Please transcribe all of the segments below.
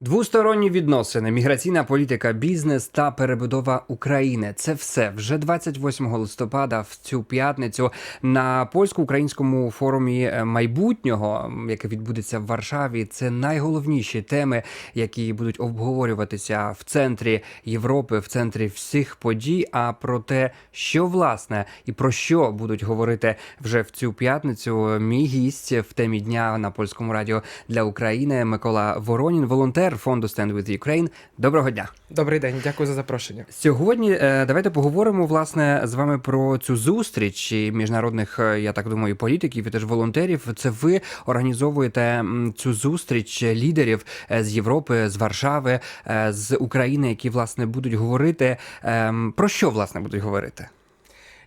Двосторонні відносини, міграційна політика, бізнес та перебудова України це все вже 28 листопада в цю п'ятницю на польсько-українському форумі е, майбутнього, яке відбудеться в Варшаві. Це найголовніші теми, які будуть обговорюватися в центрі Європи, в центрі всіх подій. А про те, що власне і про що будуть говорити вже в цю п'ятницю. Мій гість в темі дня на польському радіо для України Микола Воронін, волонтер фонду Stand with Ukraine. Доброго дня. Добрий день, дякую за запрошення. Сьогодні е, давайте поговоримо власне з вами про цю зустріч і міжнародних, е, я так думаю, політиків і теж волонтерів. Це ви організовуєте цю зустріч лідерів е, з Європи, з Варшави, з України, які власне будуть говорити. ем, Про що власне будуть говорити?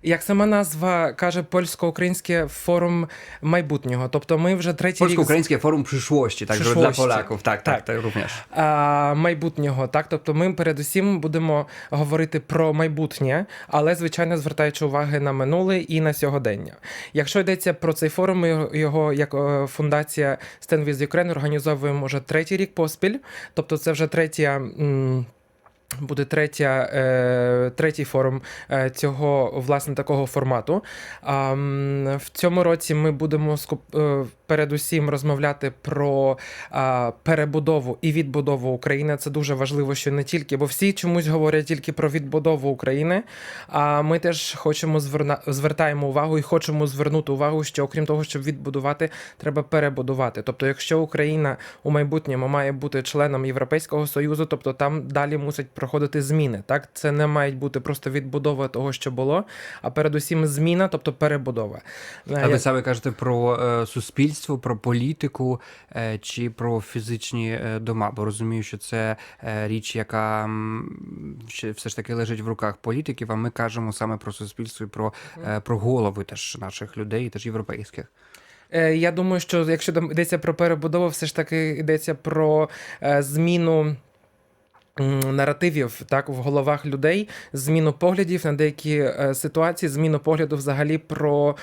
Як сама назва каже, польсько-український форум майбутнього. Тобто, ми вже третій рік Польсько-український форум przyszłości, так для поляків. Так, так, Так. так, również. а, майбутнього. Так, тобто, ми передусім будемо говорити про майбутнє, але звичайно звертаючи уваги на минуле і на сьогодення. Якщо йдеться про цей форум, ми його як е, фундація Stand with Ukraine організовуємо вже третій рік поспіль. Тобто, це вже третя. м, Буде третя, е, третій форум е, цього власне такого формату. А, в цьому році ми будемо е, передусім розмовляти про перебудову і відбудову України. Це дуже важливо, що не тільки, бо всі чомусь говорять тільки про відбудову України. А ми теж хочемо зверна, звертаємо увагу і хочемо звернути увагу, що окрім того, щоб відбудувати, треба перебудувати. Тобто, якщо Україна у майбутньому має бути членом Європейського союзу, тобто там далі мусять проходити зміни. Так, це не мають бути просто відбудова того, що було, а передусім зміна, тобто перебудова. А ви саме кажете про е, суспільство, про політику е, чи про фізичні е, дома? Бо розумію, що це е, річ, яка м, ще все ж таки лежить в руках політиків. А ми кажемо саме про суспільство і про, е, про голови теж наших людей, теж європейських. Е, Я думаю, що якщо йдеться про перебудову, все ж таки йдеться про е, зміну. Наративів так в головах людей, зміну поглядів на деякі е, ситуації, зміну погляду взагалі про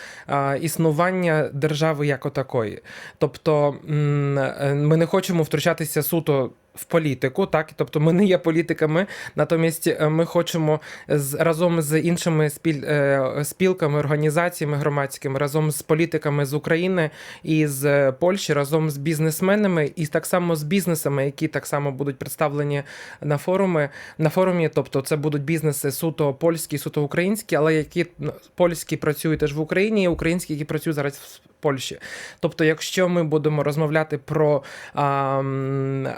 існування держави як отакої. Тобто е, ми не хочемо втручатися суто в політику, так тобто ми не є політиками, натомість е, ми хочемо з разом з іншими спіль, е, спілками, організаціями громадськими, разом з політиками з України і з е, Польщі, разом з бізнесменами, і так само з бізнесами, які так само будуть представлені на форуми на форумі. Тобто, це будуть бізнеси суто польські, суто українські, але які ну, польські працюють теж в Україні, і українські, які працюють зараз в Польщі. Тобто, якщо ми будемо розмовляти про а, м,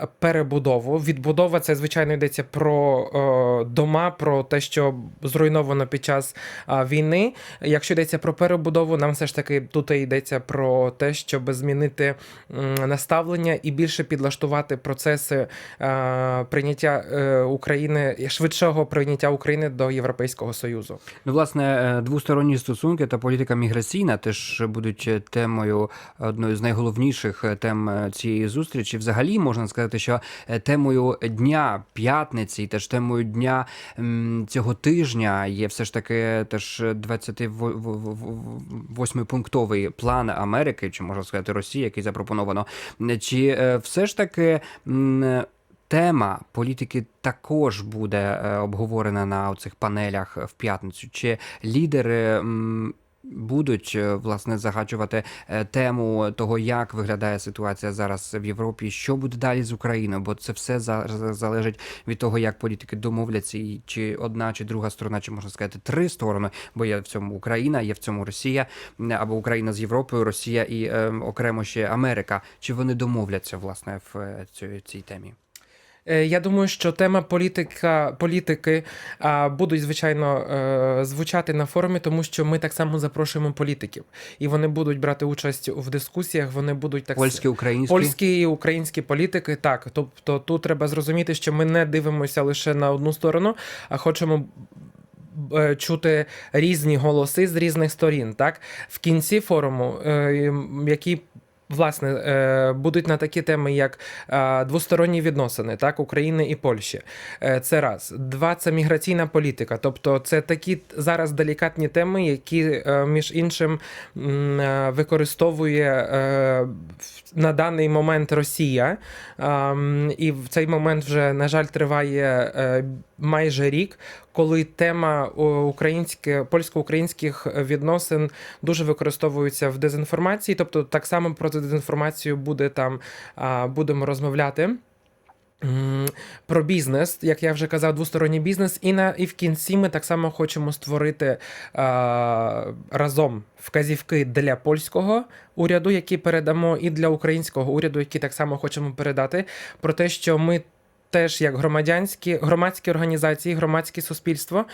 перебудову, відбудова це звичайно йдеться про е, дома, про те, що зруйновано під час війни. Якщо йдеться про перебудову, нам все ж таки тут йдеться про те, щоб змінити наставлення і більше підлаштувати процеси е, прийняття е, України швидшого прийняття України до Європейського союзу. Ну, власне, двосторонні стосунки та політика міграційна теж будуть темою одною з найголовніших тем цієї зустрічі. Взагалі можна сказати, що темою дня п'ятниці, і теж темою дня цього тижня є все ж таки теж 28 пунктовий план Америки, чи можна сказати Росії, який запропоновано. Чи е, все ж таки. Тема політики також буде е, обговорена на цих панелях в п'ятницю. Чи лідери будуть е, власне загачувати е, тему того, як виглядає ситуація зараз в Європі, що буде далі з Україною? Бо це все за- за- залежить від того, як політики домовляться, і чи одна, чи друга сторона, чи можна сказати, три сторони. Бо є в цьому Україна, є в цьому Росія, або Україна з Європою, Росія і е, окремо ще Америка. Чи вони домовляться власне в е, цій, цій темі? Е, Я думаю, що тема політика, політики будуть звичайно е, звучати на форумі, тому що ми так само запрошуємо політиків, і вони будуть брати участь в дискусіях. Вони будуть так Польські, українські? Польські і українські політики, так. Тобто тут треба зрозуміти, що ми не дивимося лише на одну сторону, а хочемо. е, Чути різні голоси з різних сторін, так в кінці форуму, який Власне, е, будуть на такі теми, як е, двосторонні відносини, так, України і Польщі. Е, Це раз. Два це міграційна політика. Тобто, це такі зараз делікатні теми, які між іншим використовує на даний момент Росія. І в цей момент вже, на жаль, триває майже рік, коли тема українське польсько-українських відносин дуже використовується в дезінформації. Тобто, так само про дезінформацію буде там будемо розмовляти. Про бізнес, як я вже казав, двосторонній бізнес, і на і в кінці ми так само хочемо створити а, разом вказівки для польського уряду, які передамо, і для українського уряду, які так само хочемо передати, про те, що ми. Теж як громадянські громадські організації, громадське суспільство,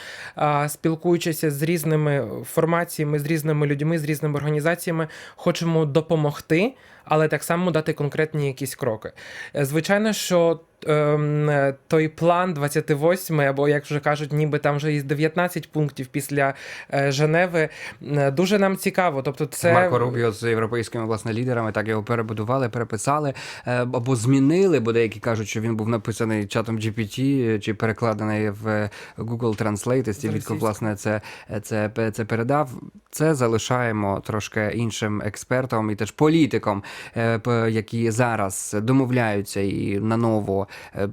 спілкуючися з різними формаціями, з різними людьми, з різними організаціями, хочемо допомогти, але так само дати конкретні якісь кроки. Е, Звичайно, що ем, е, той план 28, або як вже кажуть, ніби там вже є 19 пунктів після е, Женеви, е, дуже нам цікаво. Тобто, це Марко Рубіо з європейськими власне лідерами так його перебудували, переписали е, або змінили, бо деякі кажуть, що він був написаний чатом GPT чи перекладений в Google Translate, Російською. власне, це, це, це передав. Це залишаємо трошки іншим експертам і теж політикам, е, які зараз домовляються і наново е,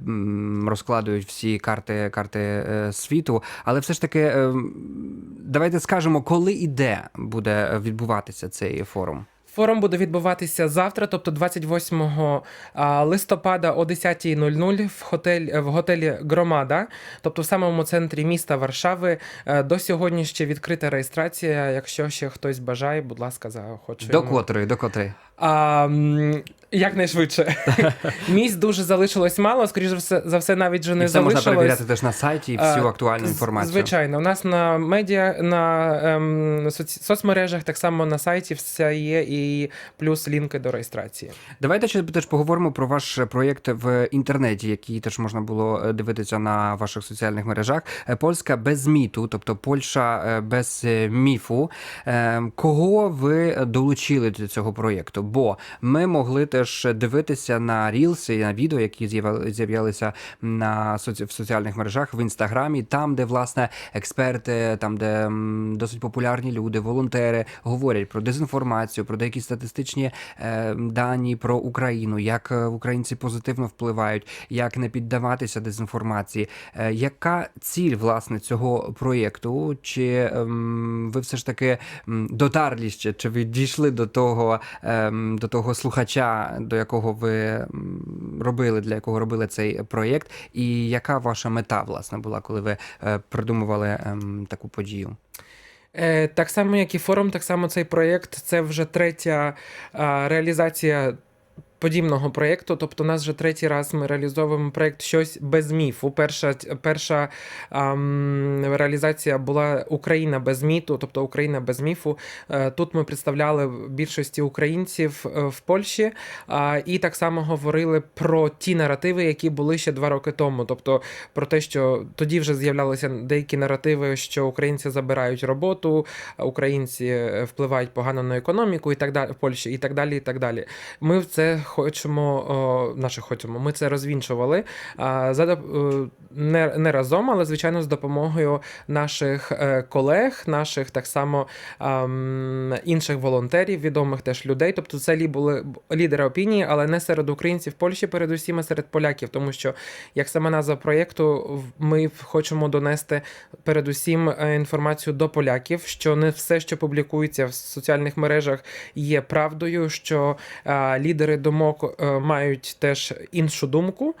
розкладують всі карти, карти е, світу. Але все ж таки, е, давайте скажемо, коли і де буде відбуватися цей форум. Форум буде відбуватися завтра, тобто 28 а, листопада о 10.00 в готель в готелі Громада, тобто в самому центрі міста Варшави. Е, До сьогодні ще відкрита реєстрація. Якщо ще хтось бажає, будь ласка, захочуємо. До котрої, до котрої. А, якнайшвидше. Місць дуже залишилось мало, скоріш за все, за все навіть вже І не це можна перевіряти теж на сайті і всю актуальну інформацію. Звичайно, у нас на медіа на ем, соц- соцмережах так само на сайті все є, і плюс лінки до реєстрації. Давайте ще теж поговоримо про ваш проєкт в інтернеті, який теж можна було е, дивитися на ваших соціальних мережах. Е, Польська без міту, тобто Польща е, без міфу. Е, Кого ви долучили до цього проєкту? Бо ми могли теж дивитися на рілси, на відео, які з'являлися на соці... в соціальних мережах в інстаграмі, там, де власне експерти, там де досить популярні люди, волонтери говорять про дезінформацію, про деякі статистичні е, дані про Україну, як е, українці позитивно впливають, як не піддаватися дезінформації. Е, яка ціль власне цього проєкту? Чи ем, ви все ж таки м, дотарлі ще, чи ви дійшли до того, ем, до того слухача, до якого ви робили, для якого робили цей проєкт? І яка ваша мета власне була, коли ви е, придумували ем, таку подію? Е, так само, як і форум, так само цей проєкт це вже третя реалізація. Подібного проєкту, тобто нас вже третій раз ми реалізовуємо проєкт щось без міфу. Перша, перша ам, реалізація була Україна без міту, тобто Україна без міфу. Е, тут ми представляли більшості українців е, в Польщі і так само говорили про ті наративи, які були ще два роки тому. Тобто про те, що тоді вже з'являлися деякі наративи, що українці забирають роботу, українці е, впливають погано на економіку і так далі в Польщі, і так далі. І так далі. Ми в це хочемо, наше хочемо. Ми це розвінчували а, за е, не, не разом, але звичайно з допомогою наших е, колег, наших так само ам, інших волонтерів, відомих теж людей. Тобто це лі були лідери опінії, але не серед українців Польщі, передусім, а серед поляків, тому що як сама назва проєкту, ми хочемо донести передусім е, інформацію до поляків, що не все, що публікується в соціальних мережах, є правдою, що е, лідери думок е, мають теж іншу думку,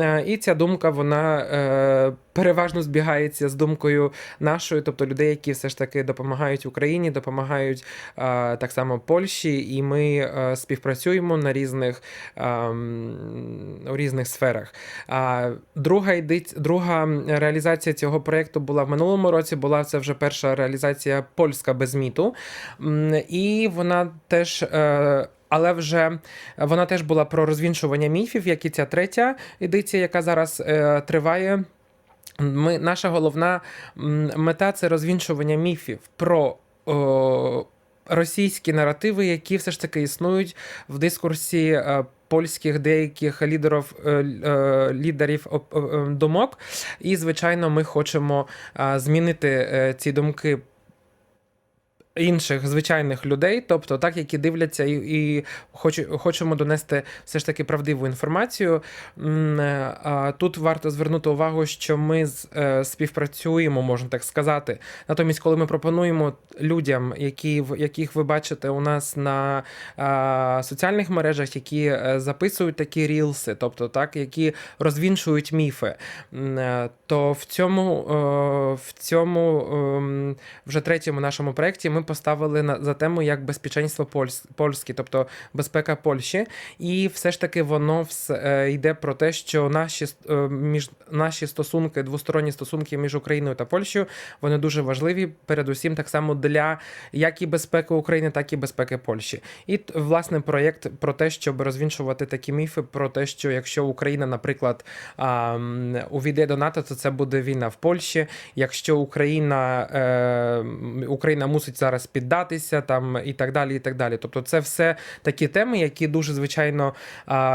Е, і ця думка вона е, переважно збігається з думкою нашою, тобто людей, які все ж таки допомагають Україні, допомагають так само Польщі, і ми співпрацюємо на різних ем, у різних сферах. Друга друга реалізація цього проєкту була в минулому році. Була це вже перша реалізація польська без міту, і вона теж. Е, але вже вона теж була про розвінчування міфів, як і ця третя едиція, яка зараз е, триває. Ми, наша головна мета це розвінчування міфів про о, російські наративи, які все ж таки існують в дискурсі. е, Польських деяких лідерів, е, е, лідерів е, думок, і звичайно, ми хочемо е, змінити е, ці думки інших звичайних людей, тобто так, які дивляться і, і хоче- хочемо донести все ж таки правдиву інформацію. Е, Тут варто звернути увагу, що ми е, співпрацюємо, можна так сказати. Натомість, коли ми пропонуємо людям, які яких ви бачите у нас на е, соціальних мережах, які записують такі рілси, тобто так, які розвінчують міфи, то в цьому, в цьому ем, вже третьому нашому проєкті ми поставили на за тему як безпеченство польс, польське, тобто безпека Польщі, і все ж таки воно все йде про те, що наші е, між наші стосунки, двосторонні стосунки між Україною та Польщею, вони дуже важливі, передусім так само для як і безпеки України, так і безпеки Польщі. І власне проєкт про те, щоб розвінчувати такі міфи, про те, що якщо Україна, наприклад, увійде до НАТО, то це буде війна в Польщі. Якщо Україна, е, Україна мусить зараз піддатися, там і так далі. І так далі. Тобто, це все такі теми, які дуже звичайно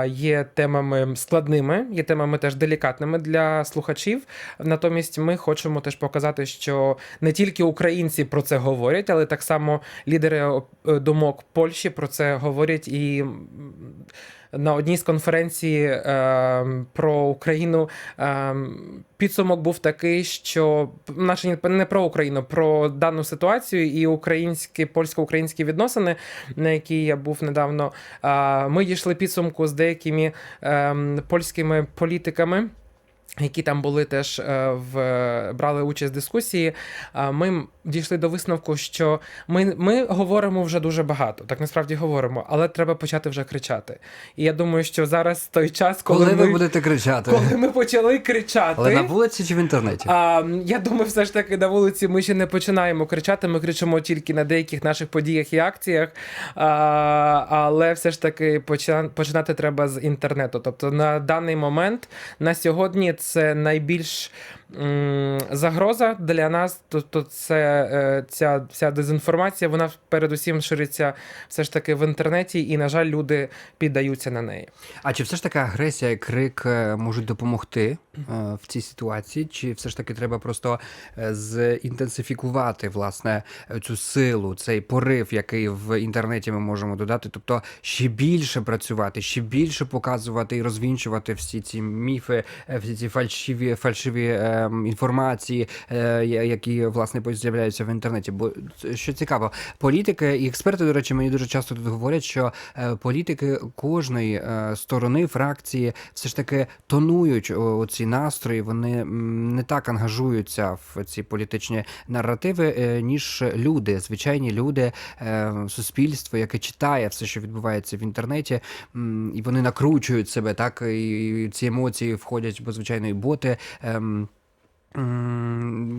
є темами складними, є темами теж делікатними для слухачів. Натомість ми хочемо теж показати, що не тільки українці про це говорять, але так само лідери е, думок Польщі про це говорять і. На одній з конференцій е, про Україну е, підсумок був такий, що наше не про Україну, про дану ситуацію і українські польсько-українські відносини, на які я був недавно. е, Ми дійшли підсумку з деякими е, польськими політиками. Які там були теж е, в брали участь в дискусії, ми дійшли до висновку, що ми, ми говоримо вже дуже багато, так насправді говоримо, але треба почати вже кричати. І я думаю, що зараз той час, коли, Коли ми, ви будете кричати? коли ми почали кричати. Але на вулиці чи в інтернеті? А, я думаю, все ж таки на вулиці ми ще не починаємо кричати. Ми кричимо тільки на деяких наших подіях і акціях. А, але все ж таки почина- починати треба з інтернету. Тобто на даний момент, на сьогодні, це найбільш загроза для нас. Тобто, це е, ця вся дезінформація, вона передусім шириться все ж таки в інтернеті, і, на жаль, люди піддаються на неї. А чи все ж таки агресія і крик е, можуть допомогти в цій ситуації? Чи все ж таки треба просто е, зінтенсифікувати власне е, цю силу, цей порив, який в інтернеті ми можемо додати? Тобто ще більше працювати, ще більше показувати і розвінчувати всі ці міфи, е, всі ці фальшиві фальшиві е, інформації, е, які власне з'являються в інтернеті. Бо що цікаво, політики і експерти, до речі, мені дуже часто тут говорять, що е, політики кожної е, сторони фракції все ж таки тонують у ці настрої. Вони не так ангажуються в ці політичні наративи, е, ніж люди, звичайні люди, е, суспільство, яке читає все, що відбувається в інтернеті, і вони накручують себе, так і ці емоції входять, бо звичайно, і боти.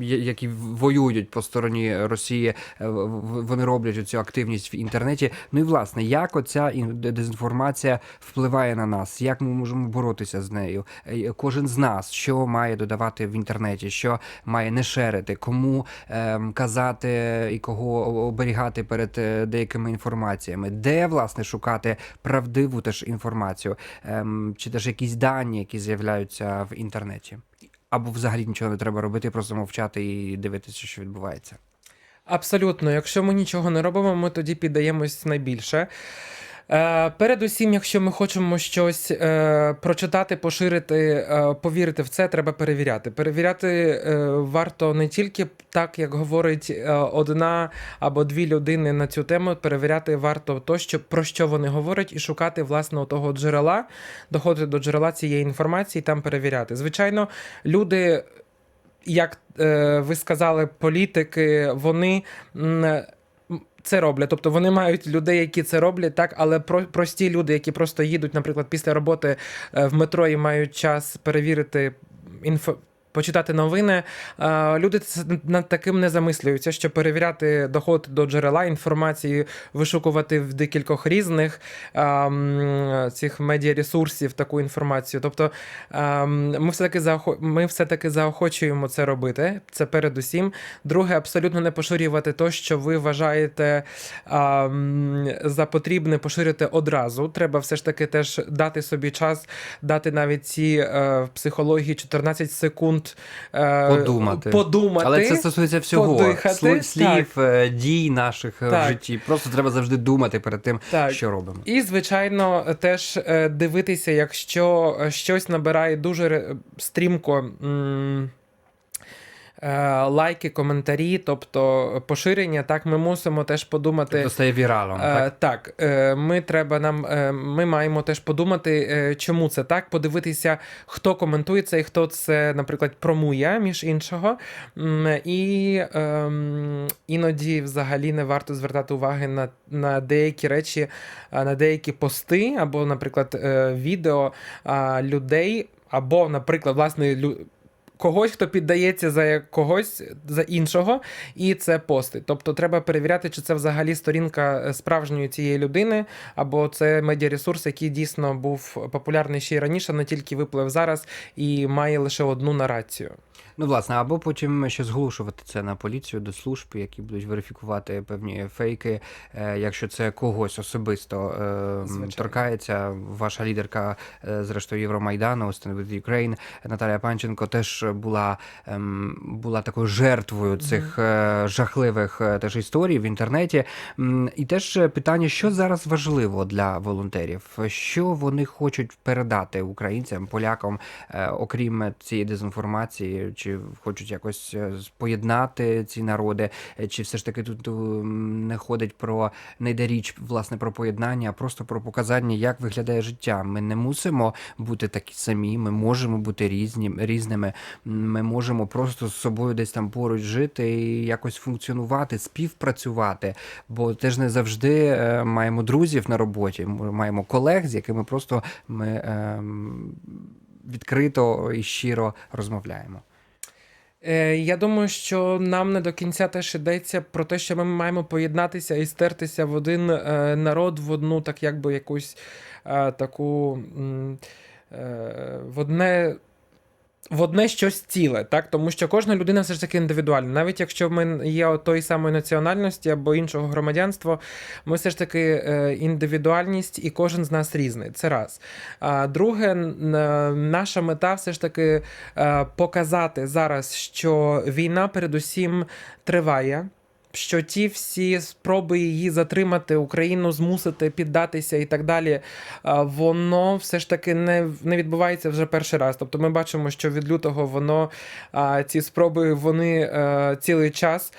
Які воюють по стороні Росії, е, вони роблять цю активність в інтернеті. Ну і власне, як оця дезінформація впливає на нас? Як ми можемо боротися з нею? Е, Кожен з нас що має додавати в інтернеті, що має не шерити, кому ем, казати і кого оберігати перед е, деякими інформаціями, де власне шукати правдиву теж інформацію, ем, чи теж якісь дані, які з'являються в інтернеті. Або взагалі нічого не треба робити, просто мовчати і дивитися, що відбувається. Абсолютно, якщо ми нічого не робимо, ми тоді піддаємось найбільше. Е, передусім, якщо ми хочемо щось е, прочитати, поширити, е, повірити в це, треба перевіряти. Перевіряти е, варто не тільки так, як говорить е, одна або дві людини на цю тему. Перевіряти варто то, що про що вони говорять, і шукати власне того джерела, доходити до джерела цієї інформації, там перевіряти. Звичайно, люди як е, ви сказали, політики, вони. м, Це роблять, тобто вони мають людей, які це роблять, так, але про, прості люди, які просто їдуть, наприклад, після роботи е, в метро і мають час перевірити інфо, почитати новини. Е, Люди над таким не замислюються, що перевіряти доход до джерела інформації, вишукувати в декількох різних ем, цих медіаресурсів таку інформацію. Тобто ем, ми все-таки заохо... ми все-таки заохочуємо це робити. Це передусім. Друге, абсолютно не поширювати то, що ви вважаєте ем, за потрібне поширити одразу. Треба все ж таки теж дати собі час, дати навіть ці е, в психології 14 секунд е, Подумати. подумати. Але це стосується всього подихати, слів, так. дій наших так. в житті. Просто треба завжди думати перед тим, Так. що робимо. І, звичайно, теж е, дивитися, якщо е, щось набирає дуже стрімко. м, е, Лайки, коментарі, тобто поширення, так ми мусимо теж подумати. Тобто стає віралом. Е, так? так, е, ми треба нам, е, ми маємо теж подумати, е, чому це так, подивитися, хто коментує це і хто це, наприклад, промує, між іншого. І ем, іноді взагалі не варто звертати уваги на, на деякі речі, на деякі пости, або, наприклад, е, відео людей, або, наприклад, власне, когось, хто піддається за когось за іншого, і це пости. Тобто треба перевіряти, чи це взагалі сторінка е, справжньої цієї людини, або це медіаресурс, який дійсно був популярний ще й раніше, не тільки виплив зараз і має лише одну нарацію. Ну, власне, або потім ще зглушувати це на поліцію до служб, які будуть верифікувати певні фейки, е, якщо це когось особисто е, Звичайно. торкається. Ваша лідерка, е, зрештою, Євромайдану, Stand with Ukraine, Наталія Панченко теж була, ем, була такою жертвою цих е, жахливих теж історій в інтернеті. І теж питання, що зараз важливо для волонтерів, що вони хочуть передати українцям, полякам, окрім цієї дезінформації, чи хочуть якось е, поєднати ці народи, е, чи все ж таки тут не ходить про не йде річ власне про поєднання, а просто про показання, як виглядає життя. Ми не мусимо бути такі самі, ми можемо бути різні, різними. Ми можемо просто з собою десь там поруч жити і якось функціонувати, співпрацювати. Бо теж не завжди е, маємо друзів на роботі, маємо колег, з якими просто ми ем, відкрито і щиро розмовляємо. Е, Я думаю, що нам не до кінця теж йдеться про те, що ми маємо поєднатися і стертися в один е, народ, в одну, так якби якусь е, таку в одне. В одне щось ціле, так тому що кожна людина все ж таки індивідуальна. Навіть якщо ми є тої самої національності або іншого громадянства, ми все ж таки е, індивідуальність, і кожен з нас різний. Це раз. А друге, наша мета все ж таки е, показати зараз, що війна передусім триває. Що ті всі спроби її затримати, Україну змусити піддатися і так далі, воно все ж таки не, не відбувається вже перший раз. Тобто ми бачимо, що від лютого воно ці спроби вони е, цілий час.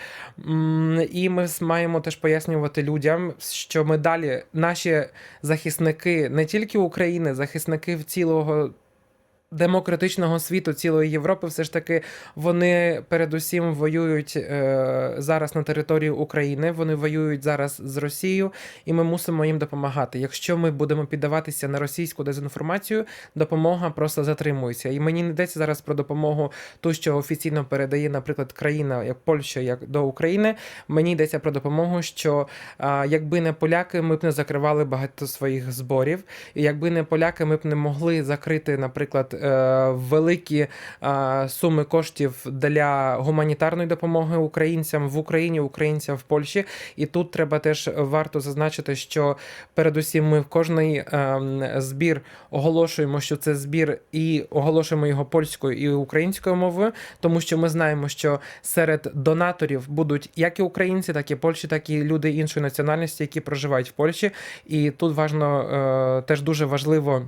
І ми маємо теж пояснювати людям, що ми далі, наші захисники не тільки України, захисники в цілого. Демократичного світу цілої Європи, все ж таки вони передусім воюють е, зараз на території України. Вони воюють зараз з Росією, і ми мусимо їм допомагати. Якщо ми будемо піддаватися на російську дезінформацію, допомога просто затримується. І мені не йдеться зараз про допомогу, ту, що офіційно передає, наприклад, країна як Польща, як до України. Мені йдеться про допомогу, що а, якби не поляки, ми б не закривали багато своїх зборів. І якби не поляки, ми б не могли закрити, наприклад, е, великі е, суми коштів для гуманітарної допомоги українцям в Україні, українцям в Польщі. І тут треба теж варто зазначити, що передусім ми в кожний е, збір оголошуємо, що це збір, і оголошуємо його польською і українською мовою, тому що ми знаємо, що серед донаторів будуть як і українці, так і Польщі, так і люди іншої національності, які проживають в Польщі. І тут важно е, теж дуже важливо.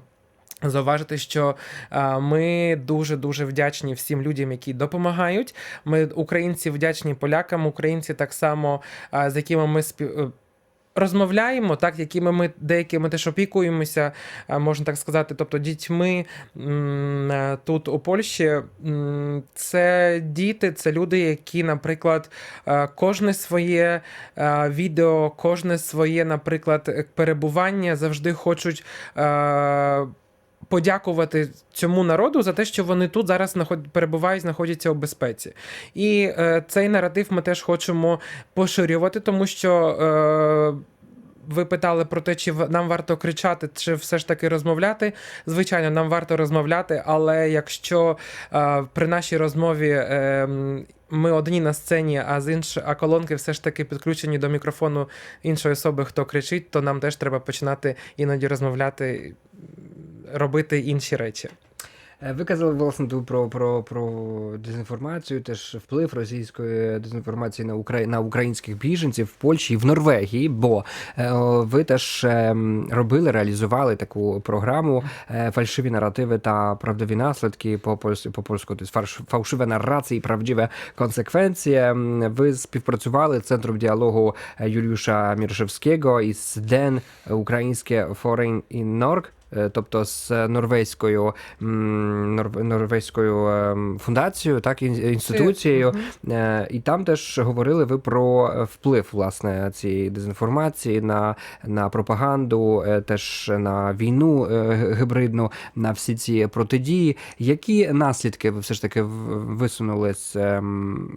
Зауважити, що е, ми дуже дуже вдячні всім людям, які допомагають. Ми українці вдячні полякам, українці так само, е, з якими ми спів... е, Розмовляємо, так, якими ми деякими теж опікуємося, можна так сказати, тобто дітьми тут у Польщі. Це діти, це люди, які, наприклад, кожне своє відео, кожне своє, наприклад, перебування завжди хочуть. Подякувати цьому народу за те, що вони тут зараз перебувають, знаходяться у безпеці. І е, цей наратив ми теж хочемо поширювати, тому що. Е, ви питали про те, чи нам варто кричати, чи все ж таки розмовляти. Звичайно, нам варто розмовляти, але якщо е, при нашій розмові е, ми одні на сцені, а з інш... а колонки все ж таки підключені до мікрофону іншої особи, хто кричить, то нам теж треба починати іноді розмовляти, робити інші речі. Е, Ви казали власне про, про, про дезінформацію, теж вплив російської дезінформації на Украї... на українських біженців в Польщі і в Норвегії. Бо е, ви теж ем, робили, реалізували таку програму е, фальшиві наративи та правдиві наслідки по польську по польську, тобто фałszywe нарації, правдиві консеквенції. Ви співпрацювали з центром діалогу Юліуша Міршевського із ДЕН Українське Foreign in Norg. Е, тобто з норвезькою норвезькою ем, фундацією, так ін- інституцією, Е, і там теж говорили ви про е, вплив власне цієї дезінформації на, на пропаганду, теж на війну г- гибридну, на всі ці протидії. Які наслідки ви все ж таки висунули з ем,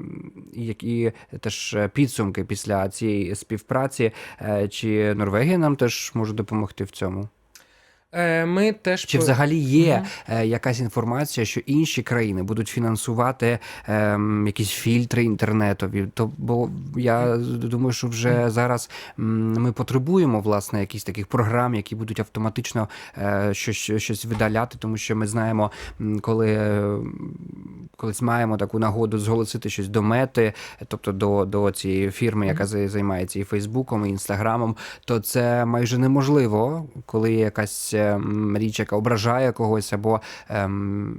які теж підсумки після цієї співпраці? Чи Норвегія нам теж може допомогти в цьому? Е, Ми теж Чи взагалі є е, якась інформація, що інші країни будуть фінансувати ем, якісь фільтри інтернетові? То бо я думаю, що вже зараз ми потребуємо власне якихось таких програм, які будуть автоматично е, щось, щось видаляти, тому що ми знаємо, коли е, колись маємо таку нагоду зголосити щось до мети, тобто до, до цієї фірми, яка за- займається і Фейсбуком, і Інстаграмом, то це майже неможливо, коли є якась ем, річ, яка ображає когось або ем,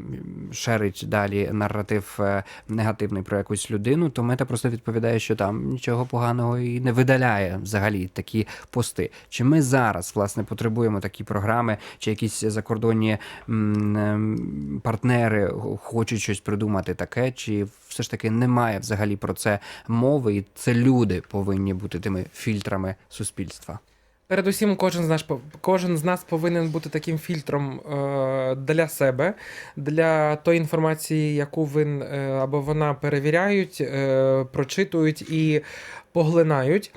шерить далі наратив е, негативний про якусь людину, то мета просто відповідає, що там нічого поганого і не видаляє взагалі такі пости. Чи ми зараз власне потребуємо такі програми, чи якісь закордонні партнери хочуть щось придумати таке, чи все ж таки немає взагалі про це мови, і це люди повинні бути тими фільтрами суспільства. Передусім, кожен з нас кожен з нас повинен бути таким фільтром е, для себе, для тої інформації, яку він е, або вона перевіряють, е, прочитують і поглинають.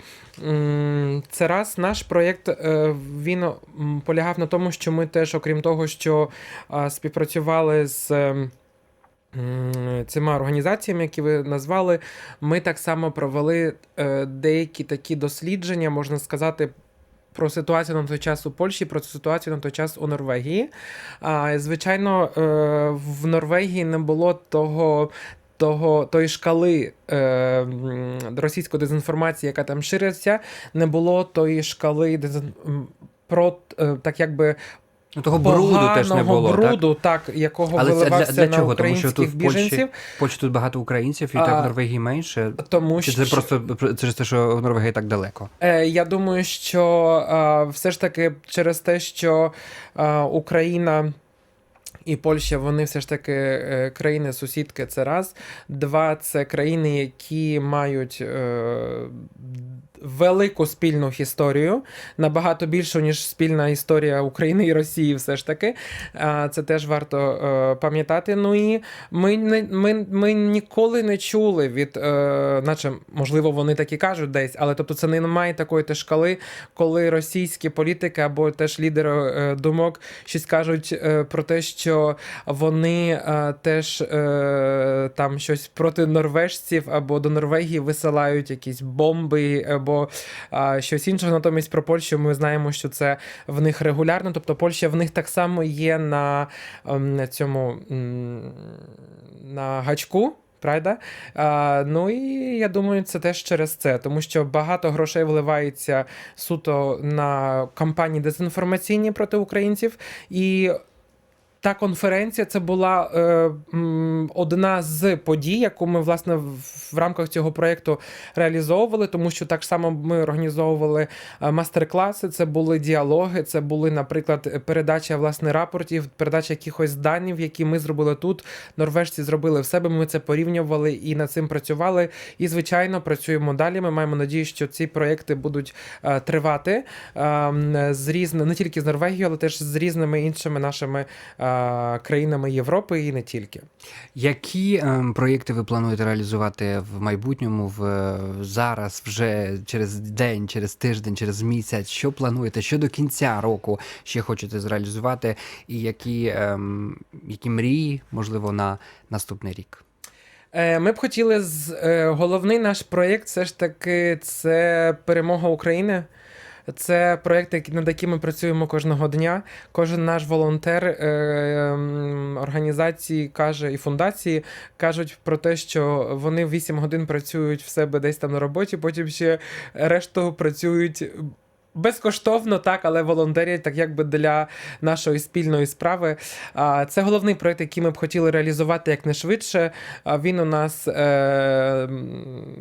Це раз наш проєкт він полягав на тому, що ми теж, окрім того, що співпрацювали з. Цими організаціями, які ви назвали, ми так само провели деякі такі дослідження, можна сказати, про ситуацію на той час у Польщі, про ситуацію на той час у Норвегії. А, звичайно, е, в Норвегії не було того. Того тої шкали е, російської дезінформації, яка там шириться, не було тої шкали дезін... про е, так якби Ну того бруду теж не було. Бруду, так, якого Але це для, виливався для на чого? Тому що українських тут в Польщі, біженців, в Польщі тут багато українців, і А, так в Норвегії менше. тому Чи що це просто через те, що Норвегія так далеко? Е, Я думаю, що е, все ж таки через те, що е, Україна. І Польща, вони все ж таки е, країни-сусідки, це раз. Два, це країни, які мають е, велику спільну історію, набагато більшу, ніж спільна історія України і Росії, все ж таки. Це теж варто е, пам'ятати. Ну і ми, ми, ми ніколи не чули від, е, наче, можливо, вони так і кажуть десь, але тобто це не немає такої теж шкали, коли російські політики або теж лідери е, думок щось кажуть про те, що вони теж там щось проти норвежців або до Норвегії висилають якісь бомби або е, щось інше. Натомість про Польщу ми знаємо, що це в них регулярно. Тобто Польща в них так само є на, ем, на цьому на гачку. Правда? А, ну і я думаю, це теж через це, тому що багато грошей вливається суто на кампанії дезінформаційні проти українців, і та конференція це була е, одна з подій, яку ми власне в, рамках цього проєкту реалізовували, тому що так само ми організовували е, мастер-класи, це були діалоги, це були, наприклад, передача власне рапортів, передача якихось данів, які ми зробили тут. Норвежці зробили в себе. Ми це порівнювали і над цим працювали. І звичайно, працюємо далі. Ми маємо надію, що ці проєкти будуть е, тривати е, з різни, не тільки з Норвегією, але теж з різними іншими нашими е, країнами Європи і не тільки. Які ем, проєкти ви плануєте реалізувати в майбутньому, в е, зараз, вже через день, через тиждень, через місяць? Що плануєте? Що до кінця року ще хочете зреалізувати? І які, ем, які мрії, можливо, на наступний рік? Е, Ми б хотіли з е, головний наш проєкт, все ж таки, це перемога України. Це проекти, над якими ми працюємо кожного дня. Кожен наш волонтер е, організації каже і фундації кажуть про те, що вони 8 годин працюють в себе десь там на роботі, потім ще решту працюють. Безкоштовно, так, але волонтерять так якби для нашої спільної справи. Це головний проєкт, який ми б хотіли реалізувати якнайшвидше. Він у нас е,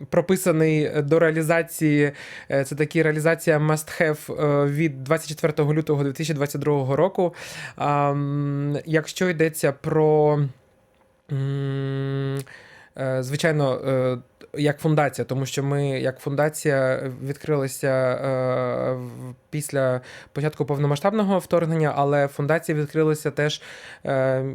прописаний до реалізації. е, Це такі реалізація must have е, від 24 лютого 2022 року. Якщо йдеться про. е, Звичайно, як фундація, тому що ми, як фундація, відкрилися е, після початку повномасштабного вторгнення, але фундація відкрилася теж. Е,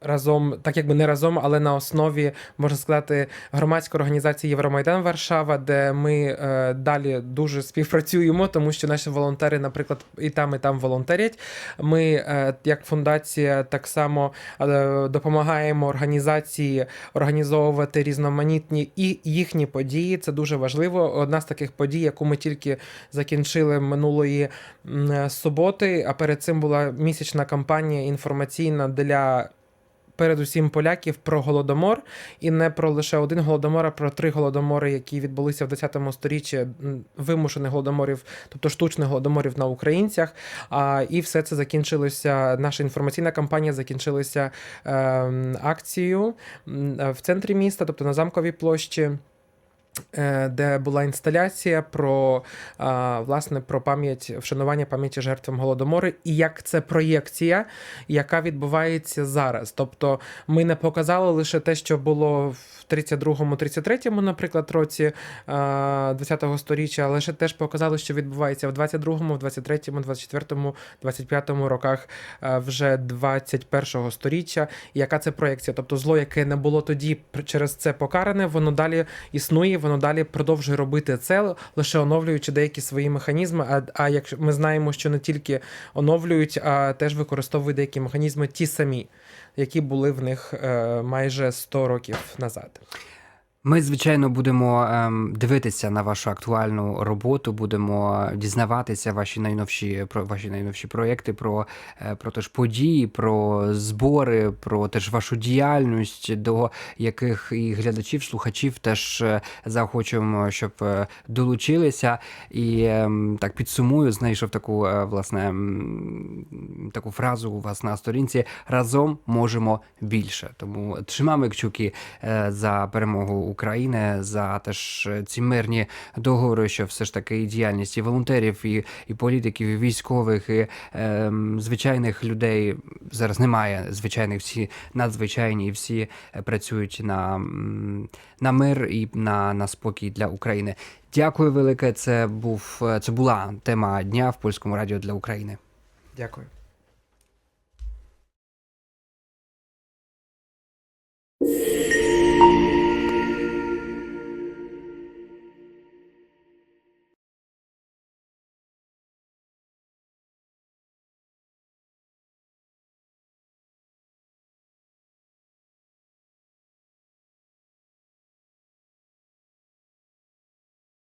Разом, так якби не разом, але на основі можна сказати громадської організації Євромайдан Варшава, де ми е, далі дуже співпрацюємо, тому що наші волонтери, наприклад, і там, і там волонтерять. Ми, е, як фундація, так само е, допомагаємо організації організовувати різноманітні і їхні події. Це дуже важливо. Одна з таких подій, яку ми тільки закінчили минулої суботи. А перед цим була місячна кампанія інформаційна для. Передусім поляків про голодомор, і не про лише один голодомор, а про три голодомори, які відбулися в 10 сторіччі, вимушених голодоморів, тобто штучних голодоморів на українцях. А, і все це закінчилося. Наша інформаційна кампанія закінчилася е, акцією в центрі міста, тобто на замковій площі. Е, Де була інсталяція про власне про пам'ять вшанування пам'яті жертвам голодомору, і як це проєкція, яка відбувається зараз. Тобто ми не показали лише те, що було в 32-му, 33-му, наприклад, році 20-го сторіччя, але ще теж показали, що відбувається в 22-му, в 23-му, 24-му, 25-му роках вже 21-го сторіччя. Яка це проєкція? Тобто зло, яке не було тоді через це покаране, воно далі існує, воно далі продовжує робити це, лише оновлюючи деякі свої механізми. А, а як ми знаємо, що не тільки оновлюють, а теж використовують деякі механізми ті самі, які були в них е, майже 100 років назад. Ми, звичайно, будемо ем, дивитися на вашу актуальну роботу, будемо дізнаватися ваші найновші про ваші найновші проєкти, про, е, про теж події, про збори, про теж вашу діяльність, до яких і глядачів, слухачів теж е, заохочуємо, щоб е, долучилися. І ем, так підсумую, знайшов таку е, власне таку фразу у вас на сторінці разом можемо більше. Тому тримаємо кчуки е, за перемогу України, за теж е, ці мирні договори, що все ж таки і діяльність і волонтерів, і, і політиків, і військових, і е, звичайних людей зараз немає. Звичайних всі надзвичайні, і всі е, працюють на, на мир і на, на спокій для України. Дякую велике. Це був це була тема дня в польському радіо для України. Дякую.